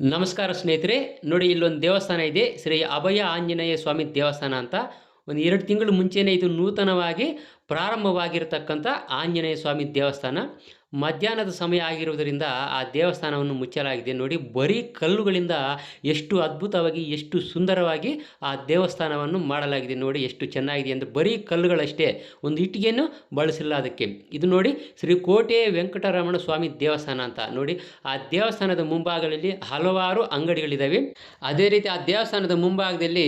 ನಮಸ್ಕಾರ ಸ್ನೇಹಿತರೆ, ನೋಡಿ ಇಲ್ಲೊಂದು ದೇವಸ್ಥಾನ ಇದೆ. ಶ್ರೀ ಅಭಯ ಆಂಜನೇಯ ಸ್ವಾಮಿ ದೇವಸ್ಥಾನ ಅಂತ. ಒಂದು ಎರಡು ತಿಂಗಳು ಮುಂಚೆನೇ ಇದು ನೂತನವಾಗಿ ಪ್ರಾರಂಭವಾಗಿರತಕ್ಕಂಥ ಆಂಜನೇಯ ಸ್ವಾಮಿ ದೇವಸ್ಥಾನ ಮಧ್ಯಾಹ್ನದ ಸಮಯ ಆಗಿರುವುದರಿಂದ ಆ ದೇವಸ್ಥಾನವನ್ನು ಮುಚ್ಚಲಾಗಿದೆ. ನೋಡಿ, ಬರೀ ಕಲ್ಲುಗಳಿಂದ ಎಷ್ಟು ಅದ್ಭುತವಾಗಿ, ಎಷ್ಟು ಸುಂದರವಾಗಿ ಆ ದೇವಸ್ಥಾನವನ್ನು ಮಾಡಲಾಗಿದೆ. ನೋಡಿ, ಎಷ್ಟು ಚೆನ್ನಾಗಿದೆ ಅಂದರೆ ಬರೀ ಕಲ್ಲುಗಳಷ್ಟೇ, ಒಂದು ಇಟ್ಟಿಗೆಯನ್ನು ಬಳಸಿಲ್ಲ ಅದಕ್ಕೆ. ಇದು ನೋಡಿ, ಶ್ರೀ ಕೋಟೆ ವೆಂಕಟರಮಣ ಸ್ವಾಮಿ ದೇವಸ್ಥಾನ ಅಂತ. ನೋಡಿ, ಆ ದೇವಸ್ಥಾನದ ಮುಂಭಾಗದಲ್ಲಿ ಹಲವಾರು ಅಂಗಡಿಗಳಿದ್ದಾವೆ ಅದೇ ರೀತಿ ಆ ದೇವಸ್ಥಾನದ ಮುಂಭಾಗದಲ್ಲಿ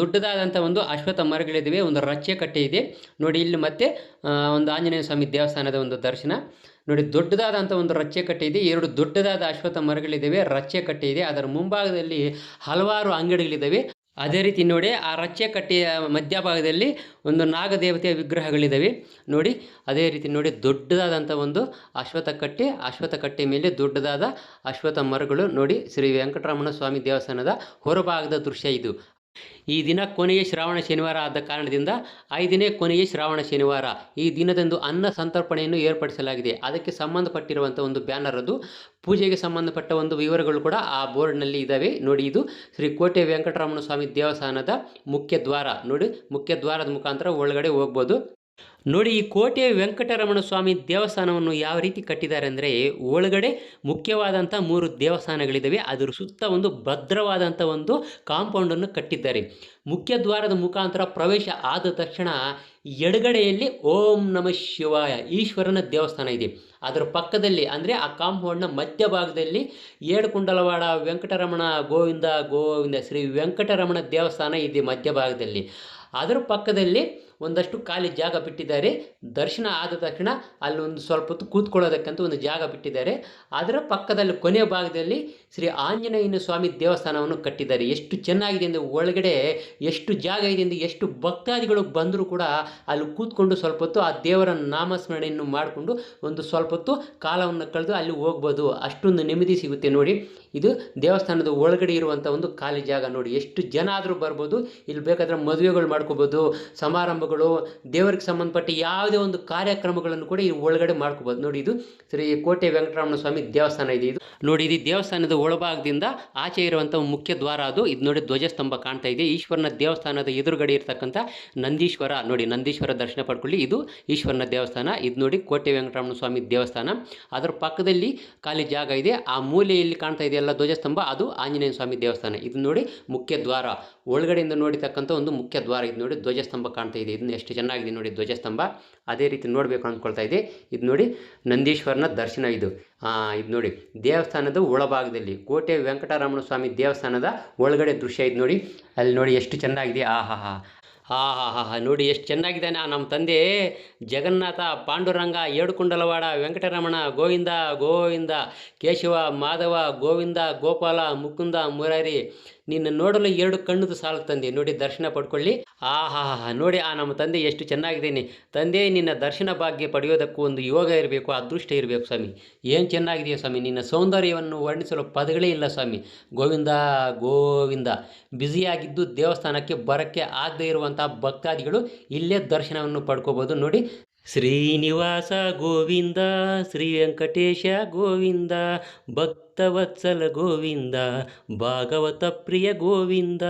ದೊಡ್ಡದಾದಂಥ ಒಂದು ಅಶ್ವತ್ಥ ಮರಗಳಿದ್ದಾವೆ ಒಂದು ರಚ್ಚೆ ಕಟ್ಟೆ ಇದೆ. ನೋಡಿ, ಇಲ್ಲಿ ಮತ್ತೆ ಆ, ಒಂದು ಆಂಜನೇಯ ಸ್ವಾಮಿ ದೇವಸ್ಥಾನದ ಒಂದು ದರ್ಶನ. ನೋಡಿ ದೊಡ್ಡದಾದಂಥ ಒಂದು ರಚ್ಚೆ ಕಟ್ಟೆ ಇದೆ. ಎರಡು ದೊಡ್ಡದಾದ ಅಶ್ವತ್ಥ ಮರಗಳಿದ್ದಾವೆ ರಚ್ಚೆ ಕಟ್ಟೆ ಇದೆ. ಅದರ ಮುಂಭಾಗದಲ್ಲಿ ಹಲವಾರು ಅಂಗಡಿಗಳಿದ್ದಾವೆ ಅದೇ ರೀತಿ ನೋಡಿ ಆ ರಚ್ಚೆ ಕಟ್ಟೆಯ ಮಧ್ಯಭಾಗದಲ್ಲಿ ಒಂದು ನಾಗದೇವತೆಯ ವಿಗ್ರಹಗಳಿದ್ದಾವೆ ನೋಡಿ ಅದೇ ರೀತಿ ನೋಡಿ ದೊಡ್ಡದಾದಂಥ ಒಂದು ಅಶ್ವತ್ಥ ಕಟ್ಟೆ ಅಶ್ವಥ ಕಟ್ಟೆ ಮೇಲೆ ದೊಡ್ಡದಾದ ಅಶ್ವತ್ಥ ಮರಗಳು. ನೋಡಿ ಶ್ರೀ ವೆಂಕಟರಮಣ ಸ್ವಾಮಿ ದೇವಸ್ಥಾನದ ಹೊರಭಾಗದ ದೃಶ್ಯ ಇದು. ಈ ದಿನ ಕೊನೆಯ ಶ್ರಾವಣ ಶನಿವಾರ ಆದ ಕಾರಣದಿಂದ ಐದನೇ ಕೊನೆಯ ಶ್ರಾವಣ ಶನಿವಾರ ಈ ದಿನದಂದು ಅನ್ನ ಸಂತರ್ಪಣೆಯನ್ನು ಏರ್ಪಡಿಸಲಾಗಿದೆ. ಅದಕ್ಕೆ ಸಂಬಂಧಪಟ್ಟಿರುವಂಥ ಒಂದು ಬ್ಯಾನರ್ ಅದು. ಪೂಜೆಗೆ ಸಂಬಂಧಪಟ್ಟ ಒಂದು ವಿವರಗಳು ಕೂಡ ಆ ಬೋರ್ಡ್ನಲ್ಲಿ ಇದ್ದಾವೆ ನೋಡಿ ಇದು ಶ್ರೀ ಕೋಟೆ ವೆಂಕಟರಮಣ ಸ್ವಾಮಿ ದೇವಸ್ಥಾನದ ಮುಖ್ಯ ದ್ವಾರ. ನೋಡಿ ಮುಖ್ಯ ದ್ವಾರದ ಮುಖಾಂತರ ಒಳಗಡೆ ಹೋಗ್ಬೋದು. ನೋಡಿ, ಈ ಕೋಟೆ ವೆಂಕಟರಮಣ ಸ್ವಾಮಿ ದೇವಸ್ಥಾನವನ್ನು ಯಾವ ರೀತಿ ಕಟ್ಟಿದ್ದಾರೆ ಅಂದರೆ ಒಳಗಡೆ ಮುಖ್ಯವಾದಂಥ ಮೂರು ದೇವಸ್ಥಾನಗಳಿದ್ದಾವೆ ಅದರ ಸುತ್ತ ಒಂದು ಭದ್ರವಾದಂಥ ಒಂದು ಕಾಂಪೌಂಡನ್ನು ಕಟ್ಟಿದ್ದಾರೆ. ಮುಖ್ಯ ದ್ವಾರದ ಮುಖಾಂತರ ಪ್ರವೇಶ ಆದ ತಕ್ಷಣ ಎಡಗಡೆಯಲ್ಲಿ ಓಂ ನಮ ಶಿವಾಯ ಈಶ್ವರನ ದೇವಸ್ಥಾನ ಇದೆ. ಅದರ ಪಕ್ಕದಲ್ಲಿ ಅಂದರೆ ಆ ಕಾಂಪೌಂಡ್ನ ಮಧ್ಯಭಾಗದಲ್ಲಿ ಏಡುಕುಂಡಲವಾಡ ವೆಂಕಟರಮಣ ಗೋವಿಂದ ಗೋವಿಂದ ಶ್ರೀ ವೆಂಕಟರಮಣ ದೇವಸ್ಥಾನ ಇದೆ ಮಧ್ಯಭಾಗದಲ್ಲಿ. ಅದರ ಪಕ್ಕದಲ್ಲಿ ಒಂದಷ್ಟು ಖಾಲಿ ಜಾಗ ಬಿಟ್ಟಿದ್ದಾರೆ. ದರ್ಶನ ಆದ ತಕ್ಷಣ ಅಲ್ಲಿ ಒಂದು ಸ್ವಲ್ಪ ಹೊತ್ತು ಕೂತ್ಕೊಳ್ಳೋದಕ್ಕಂತ ಒಂದು ಜಾಗ ಬಿಟ್ಟಿದ್ದಾರೆ. ಅದರ ಪಕ್ಕದಲ್ಲಿ ಕೊನೆಯ ಭಾಗದಲ್ಲಿ ಶ್ರೀ ಆಂಜನೇಯನ ಸ್ವಾಮಿ ದೇವಸ್ಥಾನವನ್ನು ಕಟ್ಟಿದ್ದಾರೆ. ಎಷ್ಟು ಚೆನ್ನಾಗಿದೆ ಎಂದು ಒಳಗಡೆ ಎಷ್ಟು ಜಾಗ ಇದೆ ಎಂದು ಎಷ್ಟು ಭಕ್ತಾದಿಗಳು ಬಂದರೂ ಕೂಡ ಅಲ್ಲಿ ಕೂತ್ಕೊಂಡು ಸ್ವಲ್ಪ ಹೊತ್ತು ಆ ದೇವರ ನಾಮಸ್ಮರಣೆಯನ್ನು ಮಾಡಿಕೊಂಡು ಒಂದು ಸ್ವಲ್ಪ ಹೊತ್ತು ಕಾಲವನ್ನು ಕಳೆದು ಅಲ್ಲಿ ಹೋಗ್ಬೋದು. ಅಷ್ಟೊಂದು ನೆಮ್ಮದಿ ಸಿಗುತ್ತೆ ನೋಡಿ. ಇದು ದೇವಸ್ಥಾನದ ಒಳಗಡೆ ಇರುವಂಥ ಒಂದು ಖಾಲಿ ಜಾಗ ನೋಡಿ. ಎಷ್ಟು ಜನ ಆದರೂ ಬರ್ಬೋದು. ಇಲ್ಲಿ ಬೇಕಾದ್ರೆ ಮದುವೆಗಳು ಮಾಡ್ಕೋಬೋದು. ಸಮಾರಂಭಗಳು ದೇವರಿಗೆ ಸಂಬಂಧಪಟ್ಟ ಯಾವುದೇ ಒಂದು ಕಾರ್ಯಕ್ರಮಗಳನ್ನು ಕೂಡ ಈ ಒಳಗಡೆ ಮಾಡ್ಕೋಬೋದು. ನೋಡಿ ಇದು ಶ್ರೀ ಕೋಟೆ ವೆಂಕಟರಮಣ ಸ್ವಾಮಿ ದೇವಸ್ಥಾನ ಇದೆ ಇದು. ನೋಡಿ ಇದು ದೇವಸ್ಥಾನದ ಒಳಭಾಗದಿಂದ ಆಚೆ ಇರುವಂಥ ಮುಖ್ಯ ದ್ವಾರ ಅದು. ಇದು ನೋಡಿ ಧ್ವಜಸ್ತಂಭ ಕಾಣ್ತಾ ಇದೆ. ಈಶ್ವರನ ದೇವಸ್ಥಾನದ ಎದುರುಗಡೆ ಇರತಕ್ಕಂಥ ನಂದೀಶ್ವರ, ನೋಡಿ ನಂದೀಶ್ವರ ದರ್ಶನ ಪಡ್ಕೊಳ್ಳಿ. ಇದು ಈಶ್ವರನ ದೇವಸ್ಥಾನ. ಇದು ನೋಡಿ ಕೋಟೆ ವೆಂಕಟರಮಣ ಸ್ವಾಮಿ ದೇವಸ್ಥಾನ. ಅದರ ಪಕ್ಕದಲ್ಲಿ ಖಾಲಿ ಜಾಗ ಇದೆ. ಆ ಮೂಲೆಯಲ್ಲಿ ಕಾಣ್ತಾ ಇದೆಯಲ್ಲ ಧ್ವಜಸ್ತಂಭ. ಅದು ಆಂಜನೇಯ ಸ್ವಾಮಿ ದೇವಸ್ಥಾನ. ಇದು ನೋಡಿ ಮುಖ್ಯ ದ್ವಾರ. ಒಳಗಡೆಯಿಂದ ನೋಡಿತಕ್ಕಂಥ ಒಂದು ಮುಖ್ಯ ದ್ವಾರ. ಇದು ನೋಡಿ ಧ್ವಜಸ್ತಂಭ ಕಾಣ್ತಾ ಇದೆ. ಇದನ್ನು ಎಷ್ಟು ಚೆನ್ನಾಗಿದೆ ನೋಡಿ ಧ್ವಜಸ್ತಂಭ. ಅದೇ ರೀತಿ ನೋಡಬೇಕು ಅಂದ್ಕೊಳ್ತಾ ಇದೆ ಇದು ನೋಡಿ ನಂದೀಶ್ವರನ ದರ್ಶನ ಇದು. ಇದು ನೋಡಿ ದೇವಸ್ಥಾನದ ಒಳಭಾಗದಲ್ಲಿ ಕೋಟೆ ವೆಂಕಟರಮಣ ಸ್ವಾಮಿ ದೇವಸ್ಥಾನದ ಒಳಗಡೆ ದೃಶ್ಯ ಇದು ನೋಡಿ. ಅಲ್ಲಿ ನೋಡಿ ಎಷ್ಟು ಚೆನ್ನಾಗಿದೆ. ಆ, ಹಾ ಹಾ. ಹಾ ಹಾ ಹಾ ಹಾ. ನೋಡಿ ಎಷ್ಟು ಚೆನ್ನಾಗಿದ್ದಾನೆ ನಮ್ಮ ತಂದೆ. ಜಗನ್ನಾಥ ಪಾಂಡುರಂಗ ಏಡುಕುಂಡಲವಾಡ ವೆಂಕಟರಮಣ ಗೋವಿಂದ ಗೋವಿಂದ ಕೇಶವ ಮಾಧವ ಗೋವಿಂದ ಗೋಪಾಲ ಮುಕುಂದ ಮುರಾರಿ ನಿನ್ನ ನೋಡಲು ಎರಡು ಕಣ್ಣುದು ಸಾಲು ತಂದೆ. ನೋಡಿ, ದರ್ಶನ ಪಡ್ಕೊಳ್ಳಿ. ಆಹಾ ನೋಡಿ, ಆ ನಮ್ಮ ತಂದೆ ಎಷ್ಟು ಚೆನ್ನಾಗಿದ್ದೀನಿ. ತಂದೆ, ನಿನ್ನ ದರ್ಶನ ಭಾಗ್ಯ ಪಡೆಯೋದಕ್ಕೂ ಒಂದು ಯೋಗ ಇರಬೇಕು, ಅದೃಷ್ಟ ಇರಬೇಕು ಸ್ವಾಮಿ. ಏನು ಚೆನ್ನಾಗಿದೆಯೋ ಸ್ವಾಮಿ? ನಿನ್ನ ಸೌಂದರ್ಯವನ್ನು ವರ್ಣಿಸಲು ಪದಗಳೇ ಇಲ್ಲ ಸ್ವಾಮಿ. ಗೋವಿಂದ ಗೋವಿಂದ. ಬ್ಯುಸಿಯಾಗಿದ್ದು ದೇವಸ್ಥಾನಕ್ಕೆ ಬರೋಕ್ಕೆ ಆಗದೇ ಇರುವಂಥ ಭಕ್ತಾದಿಗಳು ಇಲ್ಲೇ ದರ್ಶನವನ್ನು ಪಡ್ಕೋಬೋದು ನೋಡಿ ಶ್ರೀನಿವಾಸ ಗೋವಿಂದ ಶ್ರೀ ವೆಂಕಟೇಶ ಗೋವಿಂದ ಭಕ್ತವತ್ಸಲ ಗೋವಿಂದ ಭಾಗವತ ಪ್ರಿಯ ಗೋವಿಂದ